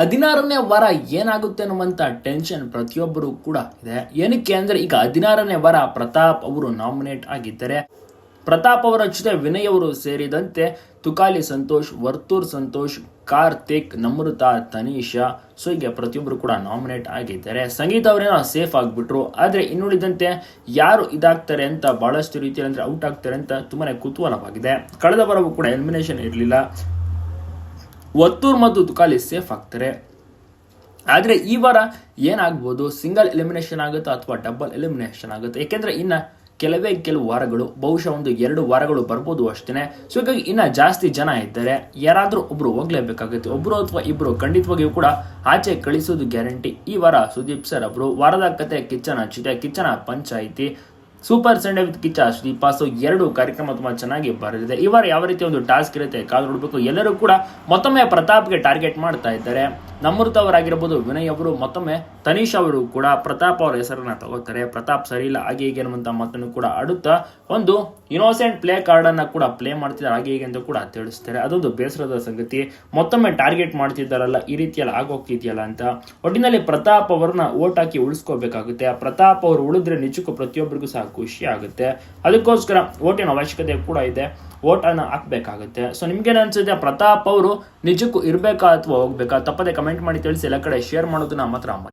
ಹದಿನಾರನೇ ವಾರ ಏನಾಗುತ್ತೆ ಅನ್ನುವಂತ ಟೆನ್ಷನ್ ಪ್ರತಿಯೊಬ್ಬರು ಕೂಡ ಇದೆ. ಏನಕ್ಕೆ ಅಂದ್ರೆ ಈಗ ಹದಿನಾರನೇ ವಾರ ಪ್ರತಾಪ್ ಅವರು ನಾಮಿನೇಟ್ ಆಗಿದ್ದಾರೆ. ಪ್ರತಾಪ್ ಅವರ ಜೊತೆ ವಿನಯ್ ಅವರು ಸೇರಿದಂತೆ ತುಕಾಲಿ ಸಂತೋಷ್, ವರ್ತೂರ್ ಸಂತೋಷ್, ಕಾರ್ತಿಕ್ ನಮೃತ ತನೀಶಾ ಸೊ ಹೀಗೆ ಪ್ರತಿಯೊಬ್ಬರು ಕೂಡ ನಾಮಿನೇಟ್ ಆಗಿದ್ದಾರೆ. ಸಂಗೀತ ಅವರೇನೋ ಸೇಫ್ ಆಗಿಬಿಟ್ರು. ಆದರೆ ಇನ್ನುಳಿದಂತೆ ಯಾರು ಇದಾಗ್ತಾರೆ ಅಂತ ಬಹಳಷ್ಟು ರೀತಿಯಲ್ಲಿ ಅಂದರೆ ಔಟ್ ಆಗ್ತಾರೆ ಅಂತ ತುಂಬಾನೇ ಕುತೂಹಲವಾಗಿದೆ. ಕಳೆದ ವಾರವೂ ಕೂಡ ಎಲಿಮಿನೇಷನ್ ಇರಲಿಲ್ಲ. ಒತ್ತೂರ್ ಮತ್ತು ದುಕಾಲಿ ಸೇಫ್ ಆಗ್ತಾರೆ. ಆದರೆ ಈ ವಾರ ಏನಾಗ್ಬೋದು? ಸಿಂಗಲ್ ಎಲಿಮಿನೇಷನ್ ಆಗುತ್ತಾ ಅಥವಾ ಡಬಲ್ ಎಲಿಮಿನೇಷನ್ ಆಗುತ್ತೆ? ಏಕೆಂದರೆ ಇನ್ನ ಕೆಲವೇ ಕೆಲವು ವಾರಗಳು, ಬಹುಶಃ ಒಂದು ಎರಡು ವಾರಗಳು ಬರ್ಬೋದು ಅಷ್ಟೇ ಸೊ ಹೀಗಾಗಿ ಇನ್ನ ಜಾಸ್ತಿ ಜನ ಇದ್ದಾರೆ. ಯಾರಾದರೂ ಒಬ್ಬರು ಹೋಗ್ಲೇಬೇಕಾಗುತ್ತೆ. ಒಬ್ಬರು ಅಥವಾ ಇಬ್ಬರು ಖಂಡಿತವಾಗಿಯೂ ಕೂಡ ಆಚೆ ಕಳಿಸೋದು ಗ್ಯಾರಂಟಿ ಈ ವಾರ ಸುದೀಪ್ ಸರ್ ಅವರು. ವಾರದ ಕತೆ ಕಿಚ್ಚನ ಚಿತೆ ಕಿಚ್ಚನ panchayat. Super Sunday with Kichcha. ಶ್ರೀಪಾಸು ಎರಡು ಕಾರ್ಯಕ್ರಮ ತುಂಬಾ ಚೆನ್ನಾಗಿ ಬರಲಿದೆ ಇವರು ವಾರ ಯಾವ ರೀತಿ ಒಂದು ಟಾಸ್ಕ್ ಇರುತ್ತೆ, ಕಾದು ನೋಡಬೇಕು ಎಲ್ಲರೂ ಕೂಡ ಮತ್ತೊಮ್ಮೆ ಪ್ರತಾಪ್ಗೆ ಟಾರ್ಗೆಟ್ ಮಾಡ್ತಾ ಇದ್ದಾರೆ. ನಮೃತ ಅವರಾಗಿರ್ಬೋದು ವಿನಯ್ ಅವರು ಮತ್ತೊಮ್ಮೆ ತನೀಶ್ ಅವರು ಕೂಡ ಪ್ರತಾಪ್ ಅವರ ಹೆಸರನ್ನ ತಗೋತಾರೆ. ಪ್ರತಾಪ್ ಸರಿ ಇಲ್ಲ, ಹಾಗೆ ಹೀಗೆ ಅನ್ನುವಂತ ಮಾತನ್ನು ಕೂಡ ಆಡುತ್ತಾ ಒಂದು ಇನೋಸೆಂಟ್ ಪ್ಲೇ ಕಾರ್ಡ್ ಅನ್ನ ಕೂಡ ಪ್ಲೇ ಮಾಡ್ತಿದ್ದಾರೆ. ಹಾಗೆ ಹೀಗೆ ಅಂತ ಕೂಡ ತಿಳಿಸ್ತಾರೆ. ಅದೊಂದು ಬೇಸರದ ಸಂಗತಿ. ಮತ್ತೊಮ್ಮೆ ಟಾರ್ಗೆಟ್ ಮಾಡ್ತಿದ್ದಾರಲ್ಲ, ಈ ರೀತಿಯಲ್ಲಿ ಆಗೋಗ್ತಿದೆಯಲ್ಲ ಅಂತ. ಒಟ್ಟಿನಲ್ಲಿ ಪ್ರತಾಪ್ ಅವರನ್ನ ಓಟ್ ಹಾಕಿ ಉಳಿಸ್ಕೋಬೇಕಾಗುತ್ತೆ. ಪ್ರತಾಪ್ ಅವರು ಉಳಿದ್ರೆ ನಿಜಕ್ಕೂ ಪ್ರತಿಯೊಬ್ಬರಿಗೂ ಸಹ ಖುಷಿ ಆಗುತ್ತೆ. ಅದಕ್ಕೋಸ್ಕರ ಓಟಿನ ಅವಶ್ಯಕತೆ ಕೂಡ ಇದೆ. ಓಟ್ ಅನ್ನ ಹಾಕ್ಬೇಕಾಗುತ್ತೆ. ಸೊ ನಿಮ್ಗೇನು ಅನ್ಸುತ್ತೆ? ಪ್ರತಾಪ್ ಅವರು ನಿಜಕ್ಕೂ ಇರಬೇಕಾ ಅಥವಾ ಹೋಗ್ಬೇಕಾ? ತಪ್ಪದೆ ಕಮೆಂಟ್ ಮಾಡಿ ತಿಳಿಸಿ ಎಲ್ಲ ಕಡೆ ಶೇರ್ ಮಾಡೋದನ್ನ ಮಾತ್ರ